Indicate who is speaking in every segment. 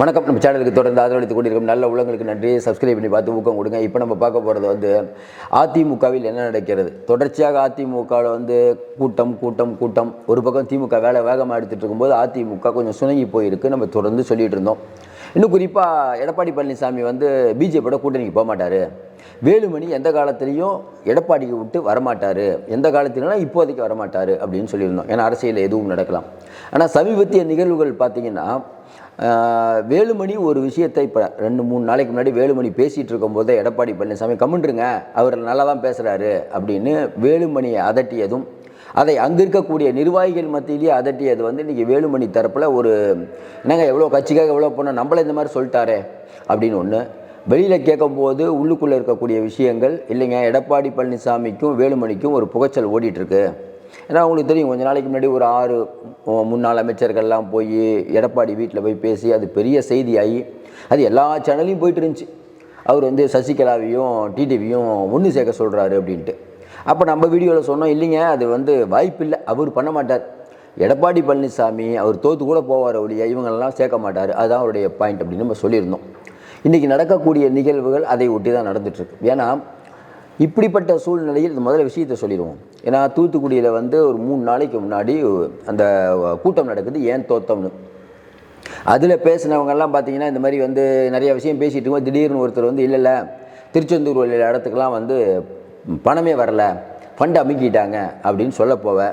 Speaker 1: வணக்கம். நம்ம சேனலுக்கு தொடர்ந்து ஆதரவளித்துக் கொண்டிருக்கும் நல்ல உள்ளங்களுக்கு நன்றி. சப்ஸ்கிரைப் பண்ணி பார்த்து ஊக்கம் கொடுங்க. இப்போ நம்ம பார்க்க போகிறது வந்து அதிமுகவில் என்ன நடக்கிறது? தொடர்ச்சியாக அதிமுகவில் வந்து கூட்டம் கூட்டம் கூட்டம். ஒரு பக்கம் திமுக வேலை வேகமாக எடுத்துகிட்டு இருக்கும்போது அதிமுக கொஞ்சம் சுணங்கி போயிருக்கு. நம்ம தொடர்ந்து சொல்லிகிட்டு இருந்தோம். இன்னும் குறிப்பாக எடப்பாடி பழனிசாமி வந்து பிஜேபியோட கூட்டணிக்கு போக மாட்டார். வேலுமணி எந்த காலத்துலேயும் எடப்பாடிக்கு விட்டு வரமாட்டார். எந்த காலத்திலனா இப்போதைக்கு வரமாட்டார் அப்படின்னு சொல்லியிருந்தோம். ஏன்னா அரசியலில் எதுவும் நடக்கலாம். ஆனால் சமீபத்திய நிகழ்வுகள் பார்த்திங்கன்னா வேலுமணி ஒரு விஷயத்தை இப்போ ரெண்டு மூணு நாளைக்கு முன்னாடி வேலுமணி பேசிகிட்டு இருக்கும்போது எடப்பாடி பழனிசாமி கம்முன்றுங்க அவர் நல்லா தான் பேசுகிறாரு அப்படின்னு வேலுமணியை அதட்டியதும் அதை அங்கே இருக்கக்கூடிய நிர்வாகிகள் மத்தியிலேயே அதட்டியது வந்து இன்றைக்கி வேலுமணி தரப்பில் ஒரு என்னங்க எவ்வளோ கட்சிக்காக எவ்வளோ போனால் நம்மள இந்த மாதிரி சொல்லிட்டாரே அப்படின்னு ஒன்று வெளியில் கேட்கும்போது உள்ளுக்குள்ளே இருக்கக்கூடிய விஷயங்கள் இல்லைங்க எடப்பாடி பழனிசாமிக்கும் வேலுமணிக்கும் ஒரு புகைச்சல் ஓடிட்டுருக்கு ஏன்னா அவங்களுக்கு தெரியும் கொஞ்ச நாளைக்கு முன்னாடி ஒரு ஆறு முன்னாள் அமைச்சர்கள்லாம் போய் எடப்பாடி வீட்டில் போய் பேசி அது பெரிய செய்தியாகி அது எல்லா சேனல்லையும் போயிட்டு இருந்துச்சு அவர் வந்து சசிகலாவையும் டிடிவியும் ஒன்று சேர்க்க சொல்கிறாரு அப்படின்ட்டு. அப்போ நம்ம வீடியோவில் சொன்னோம் இல்லைங்க அது வந்து வாய்ப்பில்லை அவர் பண்ண மாட்டார். எடப்பாடி பழனிசாமி அவர் தோத்து கூட போவார் ஒழிய இவங்களெல்லாம் சேர்க்க மாட்டார். அதுதான் அவருடைய பாயிண்ட் அப்படின்னு நம்ம சொல்லியிருந்தோம். இன்றைக்கி நடக்கக்கூடிய நிகழ்வுகள் அதை ஒட்டி தான் நடந்துகிட்ருக்கு ஏன்னா இப்படிப்பட்ட சூழ்நிலையில் இந்த முதல்ல விஷயத்தை சொல்லிடுவோம். ஏன்னா தூத்துக்குடியில் வந்து ஒரு மூணு நாளைக்கு முன்னாடி அந்த கூட்டம் நடக்குது ஏன் தோத்தம்னு. அதில் பேசினவங்கெல்லாம் பார்த்தீங்கன்னா இந்த மாதிரி வந்து நிறைய விஷயம் பேசிகிட்டு இருக்கும்போது திடீர்னு ஒருத்தர் வந்து இல்லை இல்லை திருச்செந்தூர் உள்ள இடத்துக்கெல்லாம் வந்து பணமே வரல. ஃபண்டு அமுக்கிட்டாங்க. அப்படின்னு சொல்ல போவேன்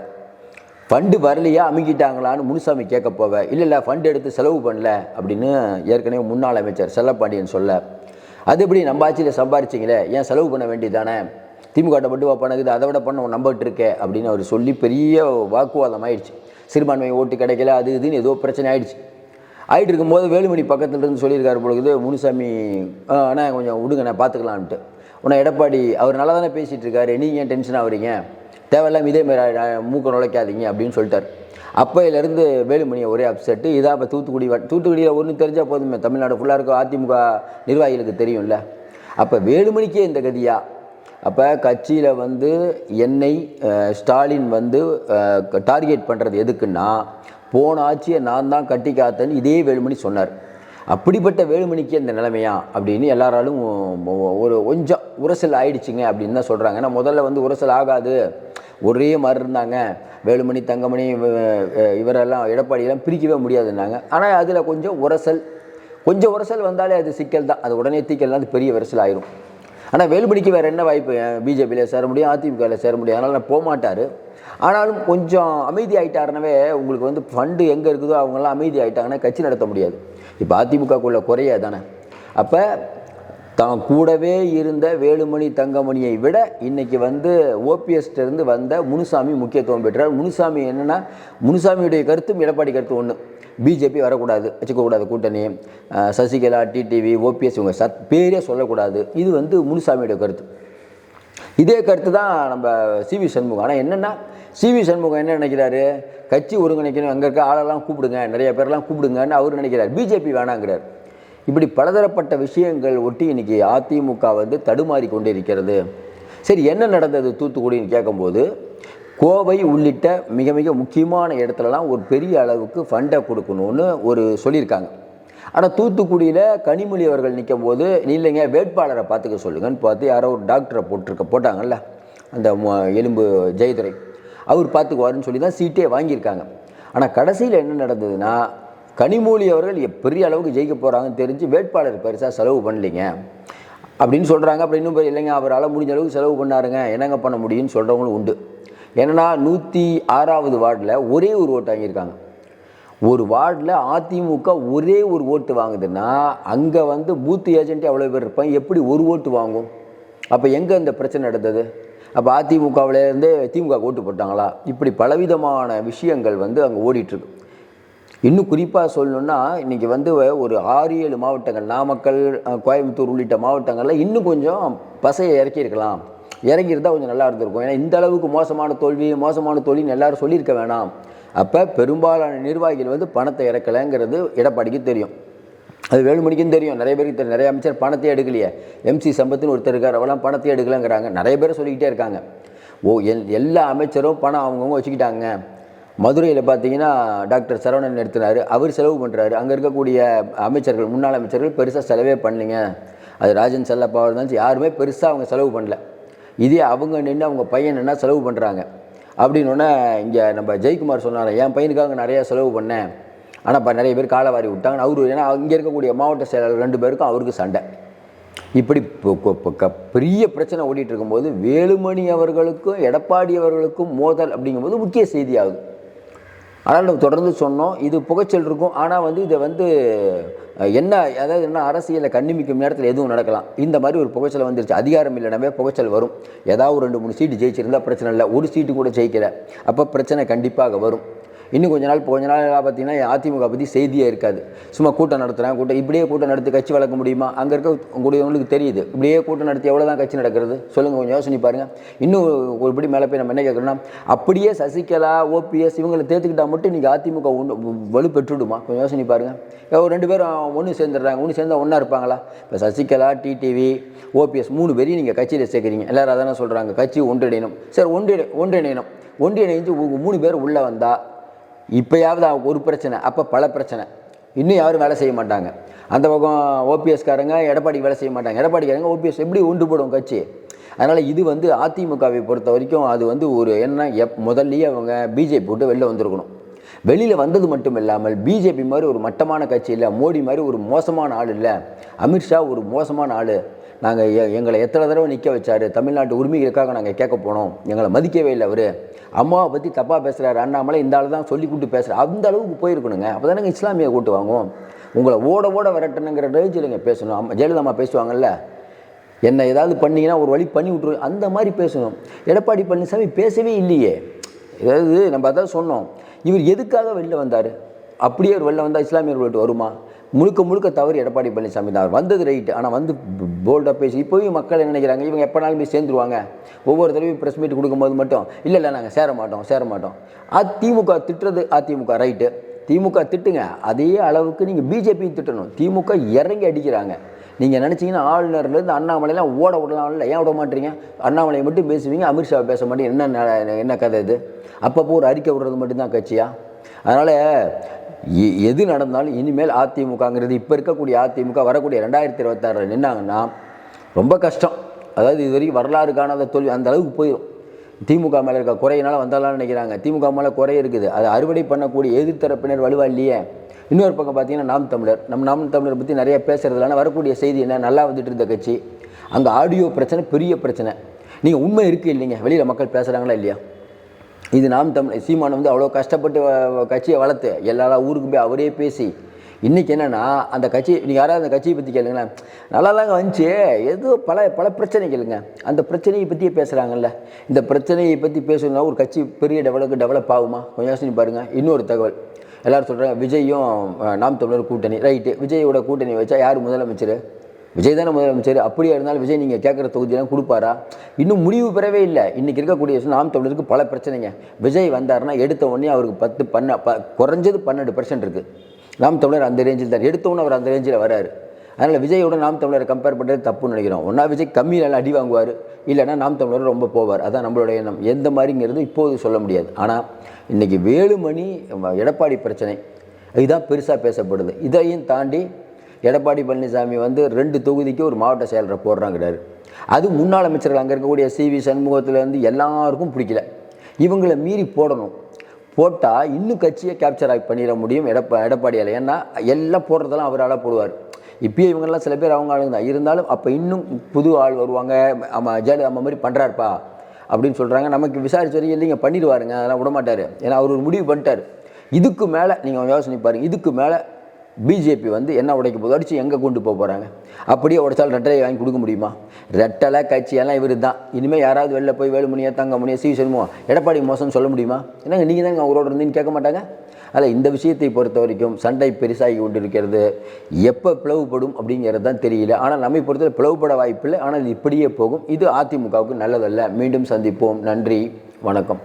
Speaker 1: ஃபண்டு வரலையா? அமுக்கிட்டாங்களான்னு முனுசாமி கேட்க போவேன் இல்லை இல்லை ஃபண்டு எடுத்து செலவு பண்ணல. அப்படின்னு ஏற்கனவே முன்னாள் அமைச்சர் செல்லப்பாண்டியன் சொல்ல. அது எப்படி நம்ம ஆட்சியில் சம்பாரிச்சிங்களே? ஏன் செலவு பண்ண வேண்டியதானே திமுக மட்டும் பண்ணுது அதை விட பண்ண நம்பிட்டு இருக்கே அப்படின்னு அவர் சொல்லி பெரிய வாக்குவாதம் ஆயிடுச்சு. சிறுபான்மை ஓட்டு கிடைக்கல அது இதுன்னு ஏதோ பிரச்சனை ஆயிடுச்சு. ஆகிட்டு இருக்கும்போது வேலுமணி பக்கத்தில் இருந்து சொல்லியிருக்காரு பொழுது முனுசாமி ஆனால் கொஞ்சம் விடுங்க நான் பார்த்துக்கலான்ட்டு உன்னை எடப்பாடி அவர் நல்லா தானே பேசிகிட்டு இருக்காரு நீங்கள் ஏன் டென்ஷன் ஆகுறீங்க? தேவையில்லாமல் இதே மாதிரி மூக்க நுழைக்காதீங்க அப்படின்னு சொல்லிட்டார். அப்பையிலேருந்து வேலுமணியை ஒரே அப்செட்டு இதாக இப்போ தூத்துக்குடி வ- தூத்துக்குடியில் ஒன்று தெரிஞ்சால் போதுமே. தமிழ்நாடு ஃபுல்லாக இருக்கும். அதிமுக நிர்வாகிகளுக்கு தெரியும்ல. அப்போ வேலுமணிக்கே இந்த கதியா. அப்போ கட்சியில் வந்து என்னை ஸ்டாலின் வந்து டார்கெட் பண்ணுறது எதுக்குன்னா போன ஆட்சியை நான் தான் கட்டி காத்தேன்னு இதே வேலுமணி சொன்னார். அப்படிப்பட்ட வேலுமணிக்கு இந்த நிலைமையா அப்படின்னு எல்லாராலும் ஒரு கொஞ்சம் உரசல் ஆயிடுச்சுங்க அப்படின்னு தான் சொல்கிறாங்க ஏன்னா முதல்ல வந்து உரசல் ஆகாது. ஒரே மாதிரி இருந்தாங்க. வேலுமணி தங்கமணி இவ- இவரெல்லாம் எடப்பாடியெல்லாம் பிரிக்கவே முடியாதுன்னாங்க. ஆனால் அதில் கொஞ்சம் உரசல் கொஞ்சம் உரசல் வந்தாலே அது சிக்கல் தான். அது உடனே தீக்கல்னா அது பெரிய விரசல் ஆயிரும். ஆனால் வேலுமணிக்கு வேறு என்ன வாய்ப்பு? பிஜேபியில் சேர முடியும் அதிமுகவில் சேர முடியும். அதனால் நான் ஆனாலும் கொஞ்சம் அமைதி ஆகிட்டாருனவே உங்களுக்கு வந்து ஃபண்டு எங்கே இருக்குதோ அவங்கெல்லாம் அமைதி ஆகிட்டாங்கன்னா கட்சி நடத்த முடியாது. இப்போ அதிமுகக்குள்ளே குறையா தானே அப்போ தான் கூடவே இருந்த வேலுமணி தங்கமணியை விட இன்றைக்கி வந்து ஓபிஎஸ்ட வந்த முனுசாமி முக்கியத்துவம் பெற்றார். முனுசாமி என்னென்னா முனுசாமியுடைய கருத்தும் எடப்பாடி கருத்து ஒன்று பிஜேபி வரக்கூடாது வச்சுக்கக்கூடாது கூட்டணி. சசிகலா டிடிவி ஓபிஎஸ் இவங்க சத் பேரே சொல்லக்கூடாது. இது வந்து முனுசாமியுடைய கருத்து. இதே கருத்து தான் நம்ம சிவி சண்முகம். ஆனால் என்னென்னா சிவி சண்முகம் என்ன நினைக்கிறாரு? கட்சி ஒருங்கிணைக்கணும் அங்கே இருக்க ஆளெல்லாம் கூப்பிடுங்க நிறைய பேரெல்லாம் கூப்பிடுங்கன்னு அவர் நினைக்கிறார். பிஜேபி வேணாங்கிறார். இப்படி பலதரப்பட்ட விஷயங்கள் ஒட்டி இன்னைக்கு அதிமுக வந்து தடுமாறி கொண்டிருக்கிறது. சரி என்ன நடந்தது தூத்துக்குடின்னு கேட்கும்போது கோவை உள்ளிட்ட மிக மிக முக்கியமான இடத்துலலாம் ஒரு பெரிய அளவுக்கு ஃபண்டை கொடுக்கணும்னு ஒரு சொல்லியிருக்காங்க. ஆனால் தூத்துக்குடியில் கனிமொழி அவர்கள் நிற்கும் போது இல்லைங்க வேட்பாளரை பார்த்துக்க சொல்லுங்கன்னு பார்த்து யாரோ ஒரு டாக்டரை போட்டிருக்க போட்டாங்கல்ல அந்த எலும்பு ஜெயதுரை. அவர் பார்த்துக்குவாருன்னு சொல்லி தான் சீட்டே வாங்கியிருக்காங்க. ஆனால் கடைசியில் என்ன நடந்ததுன்னா கனிமொழி அவர்கள் பெரிய அளவுக்கு ஜெயிக்க போகிறாங்கன்னு தெரிஞ்சு வேட்பாளர் பெருசாக செலவு பண்ணலிங்க. அப்படின்னு சொல்கிறாங்க அப்படி இன்னும் இல்லைங்க அவரால் முடிஞ்ச அளவுக்கு செலவு பண்ணாருங்க. என்னங்க பண்ண முடியும்னு சொல்கிறவங்களும் உண்டு. ஏன்னா நூற்றி ஆறாவது வார்டில் ஒரே ஒரு ஓட்டு வாங்கியிருக்காங்க. ஒரு வார்டில் அதிமுக ஒரே ஒரு ஓட்டு வாங்குதுன்னா அங்கே வந்து பூத் ஏஜென்ட் எவ்வளோ பேர் இருப்பாங்க. எப்படி ஒரு ஓட்டு வாங்கும்? அப்போ எங்கே இந்த பிரச்சனை நடந்தது? அப்போ அதிமுகவிலேருந்து திமுக ஓட்டு போட்டாங்களா? இப்படி பலவிதமான விஷயங்கள் வந்து அங்கே ஓடிட்டுருக்கு. இன்னும் குறிப்பாக சொல்லணுன்னா இன்றைக்கி வந்து ஒரு ஆறு ஏழு மாவட்டங்கள் நாமக்கல் கோயம்புத்தூர் உள்ளிட்ட மாவட்டங்களில் இன்னும் கொஞ்சம் பசையை இறக்கியிருக்கலாம். இறங்கியிருந்தால் கொஞ்சம் நல்லா இருந்திருக்கும். ஏன்னா இந்த அளவுக்கு மோசமான தோல்வி மோசமான தோல்வின்னு எல்லாரும் சொல்லியிருக்க வேணாம். அப்போ பெரும்பாலான நிர்வாகிகள் வந்து பணத்தை இறக்கலைங்கிறது எடப்பாடிக்கு தெரியும். அது வேலுமணிக்கும் தெரியும். நிறைய பேருக்கு தெரியும். நிறைய அமைச்சர் பணத்தை எடுக்கலையே. எம்சி சம்பத்துன்னு ஒருத்தர் இருக்கார். அவெல்லாம் பணத்தை எடுக்கலங்கிறாங்க. நிறைய பேர் சொல்லிக்கிட்டே இருக்காங்க. ஓ எல் எல்லா அமைச்சரும் பணம் அவங்கவுங்க வச்சுக்கிட்டாங்க. மதுரையில் பார்த்தீங்கன்னா டாக்டர் சரவணன் நிறுத்தினார். அவர் செலவு பண்ணுறாரு அங்கே இருக்கக்கூடிய அமைச்சர்கள் முன்னாள் அமைச்சர்கள் பெருசாக செலவே பண்ணலைங்க. அது ராஜன் செல்லப்பாவாக இருந்தாலும் யாருமே பெருசாக அவங்க செலவு பண்ணல. இதே அவங்க நின்று அவங்க பையன் என்ன செலவு பண்ணுறாங்க அப்படின்னோடனே இங்கே நம்ம ஜெயக்குமார் சொன்னார். என் பையனுக்காக நிறையா செலவு பண்ணேன். ஆனால் இப்போ நிறைய பேர் காலை வாரி விட்டாங்க. அவரு ஏன்னா இங்கே இருக்கக்கூடிய மாவட்ட செயலாளர் ரெண்டு பேருக்கும் அவருக்கு சண்டை. இப்படி க- பெரிய பிரச்சனை ஓடிட்டு இருக்கும்போது வேலுமணி அவர்களுக்கும் எடப்பாடி அவர்களுக்கும் மோதல் அப்படிங்கும்போது முக்கிய செய்தியாகுது ஆனால் நம்ம தொடர்ந்து சொன்னோம். இது புகைச்சல் இருக்கும். ஆனால் வந்து இதை வந்து என்ன அதாவது என்ன அரசியலை கண்ணிமிக்கும் நேரத்தில் எதுவும் நடக்கலாம். இந்த மாதிரி ஒரு புகைச்சல் வந்துருச்சு. அதிகாரம் இல்லைனாவே புகைச்சல் வரும். ஏதாவது ஒரு ரெண்டு மூணு சீட்டு ஜெயிச்சிருந்தால் பிரச்சனை இல்லை. ஒரு சீட்டு கூட ஜெயிக்கல. அப்போ பிரச்சனை கண்டிப்பாக வரும். இன்னும் கொஞ்ச நாள் கொஞ்ச நாள் பார்த்தீங்கன்னா அதிமுக பற்றி செய்தியே இருக்காது. சும்மா கூட்டம் நடத்துகிறேன் கூட்டம் இப்படியே கூட்டம் நடத்தி கட்சி வளர்க்க முடியுமா? அங்கே இருக்க கூடியவங்களுக்கு தெரியுது. இப்படியே கூட்டம் நடத்தி எவ்வளோ தான் கட்சி நடக்கிறது? சொல்லுங்கள் கொஞ்சம் யோசனை பாருங்கள் இன்னும் ஒருபடி மேலே போய் நம்ம என்ன கேட்குறோம்னா அப்படியே சசிகலா ஓபிஎஸ் இவங்களை தேர்த்துக்கிட்டா மட்டும் இன்றைக்கி அதிமுக ஒன்று வலுப்பெற்றுடுமா கொஞ்சம் யோசனை பாருங்கள் ஒரு ரெண்டு பேரும் ஒன்று சேர்ந்துடுறாங்க ஒன்று சேர்ந்தா ஒன்றா இருப்பாங்களா? இப்போ சசிகலா டிடிவி ஓபிஎஸ் மூணு பேரையும் நீங்கள் கட்சியில் சேர்க்குறீங்க. எல்லோரும் அதானே சொல்கிறாங்க கட்சி ஒன்றிணையணும். சரி ஒன்றிணை ஒன்றிணையணும். ஒன்றிணைஞ்சு உங்க மூணு பேர் உள்ளே வந்தால் இப்போயாவது ஒரு பிரச்சனை அப்போ பல பிரச்சனை. இன்னும் யாரும் வேலை செய்ய மாட்டாங்க. அந்த பக்கம் ஓபிஎஸ்காரங்க எடப்பாடி வேலை செய்ய மாட்டாங்க. எடப்பாடிக்காரங்க ஓபிஎஸ் எப்படி ஒன்றுபடும் கட்சி? அதனால் இது வந்து அதிமுகவை பொறுத்த வரைக்கும் அது வந்து ஒரு என்ன எப் முதல்லயே அவங்க பிஜேபி விட்டு வெளில வந்திருக்கணும். வெளியில் வந்தது மட்டும் இல்லாமல் பிஜேபி மாதிரி ஒரு மட்டமான கட்சி இல்லை. மோடி மாதிரி ஒரு மோசமான ஆள் இல்லை. அமித்ஷா ஒரு மோசமான ஆள். நாங்கள் எங்களை எத்தனை தடவை நிற்க வச்சார்? தமிழ்நாட்டு உரிமைகளுக்காக நாங்கள் கேட்க போனோம். எங்களை மதிக்கவே இல்லை அவர். அம்மாவை பற்றி தப்பாக பேசுகிறாரு அண்ணாமலை இந்த ஆள் தான் சொல்லி கூட்டு பேசுகிறார் அந்த அளவுக்கு போயிருக்கணுங்க. அப்போ தானே இஸ்லாமிய கூட்டு வாங்குவோம். உங்களை ஓட ஓட விரட்டணுங்கிற ரேஞ்சில் பேசணும். அம்மா ஜெயலலிதா அம்மா பேசுவாங்கல்ல? என்ன ஏதாவது பண்ணீங்கன்னா ஒரு வழி பண்ணி விட்ரு அந்த மாதிரி பேசணும். எடப்பாடி பழனிசாமி பேசவே இல்லையே. அதாவது நம்ம அதான் சொன்னோம். இவர் எதுக்காக வெளில வந்தார்? அப்படியே ஒரு வெளில வந்தால் இஸ்லாமியர்கள் வருமா? முழுக்க முழுக்க தவறு எடப்பாடி பழனிசாமி தான். அவர் வந்தது ரைட்டு ஆனால் வந்து போல்டாக பேசி இப்போயும் மக்கள் என்ன நினைக்கிறாங்க? இவங்க எப்போனாலும் போய் சேர்ந்துருவாங்க. ஒவ்வொரு தடவையும் ப்ரெஸ் மீட் கொடுக்கும்போது மட்டும் இல்லை இல்லை நாங்கள் சேர மாட்டோம் சேர மாட்டோம். அதிமுக திட்டுறது அதிமுக ரைட்டு திமுக திட்டுங்க. அதே அளவுக்கு நீங்கள் பிஜேபியும் திட்டணும். திமுக இறங்கி அடிக்கிறாங்க. நீங்கள் நினச்சிங்கன்னா ஆளுநர்லேருந்து அண்ணாமலையெல்லாம் ஓட விடலாம்ல ஏன் விட மாட்டீங்க? அண்ணாமலையை மட்டும் பேசுவீங்க அமித்ஷாவை பேச மாட்டீங்க. என்ன ந- என்ன கதை இது? அப்பப்போ ஒரு அறிக்கை விடுறது மட்டும்தான் கட்சியா? அதனால் எது நடந்தாலும் இனிமேல் அதிமுகங்கிறது இப்போ இருக்கக்கூடிய அதிமுக வரக்கூடிய ரெண்டாயிரத்தி இருபத்தாறில் நின்னாங்கன்னா ரொம்ப கஷ்டம். அதாவது இது வரைக்கும் வரலாறு காணாத தோல்வி அந்த அளவுக்கு போயிடும் திமுக மேலே இருக்க குறையினால வந்தாலாம்னு நினைக்கிறாங்க. திமுக மேலே குறை இருக்குது. அதை அறுவடை பண்ணக்கூடிய எதிர்த்தரப்பினர் வலுவா இல்லையே இன்னொரு பக்கம் பார்த்தீங்கன்னா நாம் தமிழர். நம்ம நாம் தமிழர் பற்றி நிறைய பேசுறதுனால வரக்கூடிய செய்தி என்ன? நல்லா வந்துட்டு இருந்த கட்சி. அங்கே ஆடியோ பிரச்சனை பெரிய பிரச்சனை. நீங்கள் உண்மை இருக்குது இல்லைங்க. வெளியில் மக்கள் பேசுகிறாங்களா இல்லையா? இது நாம் தமிழ் சீமான் வந்து அவ்வளோ கஷ்டப்பட்டு கட்சியை வளர்த்து எல்லா ஊருக்கும் போய் அவரே பேசி இன்றைக்கி என்னென்னா அந்த கட்சி நீங்கள் யாராவது அந்த கட்சியை பற்றி கேளுங்களேன். நல்லாதாங்க வந்துச்சு. ஏதோ பல பல பிரச்சனைகளுங்க அந்த பிரச்சனையை பற்றியே பேசுகிறாங்கல்ல இந்த பிரச்சனையை பற்றி பேசணும்னா ஒரு கட்சி பெரிய டெவலப் டெவலப் ஆகுமா? கொஞ்சம் யோசனை பாருங்கள் இன்னொரு தகவல். எல்லோரும் சொல்கிறாங்க விஜயும் நாம் தமிழர் கூட்டணி. ரைட்டு. விஜயோட கூட்டணி வச்சா யார் முதலமைச்சர்? விஜய் தானே முதலமைச்சர்? அப்படியே இருந்தாலும் விஜய் நீங்கள் கேட்குற தொகுதியெல்லாம் கொடுப்பாரா? இன்னும் முடிவு பெறவே இல்லை. இன்றைக்கி இருக்கக்கூடிய நாம் தமிழருக்கு பல பிரச்சனைங்க. விஜய் வந்தாருன்னா எடுத்த உடனே அவருக்கு பத்து பண்ண ப குறைஞ்சது பன்னெண்டு பர்சன்ட் இருக்குது நாம் தமிழர் அந்த ரேஞ்சில் தான். எடுத்த உடனே அவர் அந்த ரேஞ்சில் வராரு. அதனால் விஜயோட நாம் தமிழரை கம்பேர் பண்ணுறது தப்புன்னு நினைக்கிறோம். ஒன்றா விஜய் கம்மியில் அடி வாங்குவார் இல்லைன்னா நாம் தமிழர் ரொம்ப போவார். அதான் நம்மளுடைய எண்ணம். எந்த மாதிரிங்கிறது இப்போது சொல்ல முடியாது. ஆனால் இன்றைக்கி வேலுமணி எடப்பாடி பிரச்சனை இதுதான் பெருசாக பேசப்படுது. இதையும் தாண்டி எடப்பாடி பழனிசாமி வந்து ரெண்டு தொகுதிக்கு ஒரு மாவட்ட செயலரை போடுறாங்கிறாரு அது முன்னாள் அமைச்சர்கள் அங்கே இருக்கக்கூடிய சிவி சண்முகத்துலேருந்து எல்லாருக்கும் பிடிக்கல. இவங்களை மீறி போடணும். போட்டால் இன்னும் கட்சியை கேப்சர் ஆகி பண்ணிட முடியும். எடப்பா எடப்பாடியால் ஏன்னா எல்லாம் போடுறதெல்லாம் அவரால் போடுவார். இப்போயும் இவங்கெல்லாம் சில பேர் அவங்க ஆளுங்க தான். இருந்தாலும் அப்போ இன்னும் புது ஆள் வருவாங்க. ஆமாம் ஜெயலலிதா அம்மா மாதிரி பண்ணுறாருப்பா அப்படின்னு சொல்கிறாங்க நமக்கு விசாரிச்ச வரைக்கும் இல்லைங்க பண்ணிடுவாருங்க. அதெல்லாம் விட மாட்டார் ஏன்னா அவர் ஒரு முடிவு பண்ணிட்டார். இதுக்கு மேலே நீங்கள் யோசனை பாருங்கள் இதுக்கு மேலே பிஜேபி வந்து என்ன உடைக்க போது அடித்து எங்கே கொண்டு போக போகிறாங்க அப்படியே உடைச்சால் ரெட்டலை வாங்கி கொடுக்க முடியுமா? ரெட்டலை கட்சியெல்லாம் இவர் தான். இனிமேல் யாராவது வெளில போய் வேலுமணியா தங்கமணியா சி. சண்முகம் எடப்பாடி மோசம்னு சொல்ல முடியுமா? என்னங்க நீங்கள் தாங்க அவரோட இருந்தீங்கன்னு கேட்க மாட்டாங்க? அதில் இந்த விஷயத்தை பொறுத்த வரைக்கும் சண்டை பெருசாகி கொண்டிருக்கிறது. எப்போ பிளவுபடும் அப்படிங்கிறது தான் தெரியல. ஆனால் நம்மை பொறுத்தவரை பிளவுபட வாய்ப்பில்லை. ஆனால் இது இப்படியே போகும். இது அதிமுகவுக்கு நல்லதல்ல. மீண்டும் சந்திப்போம். நன்றி. வணக்கம்.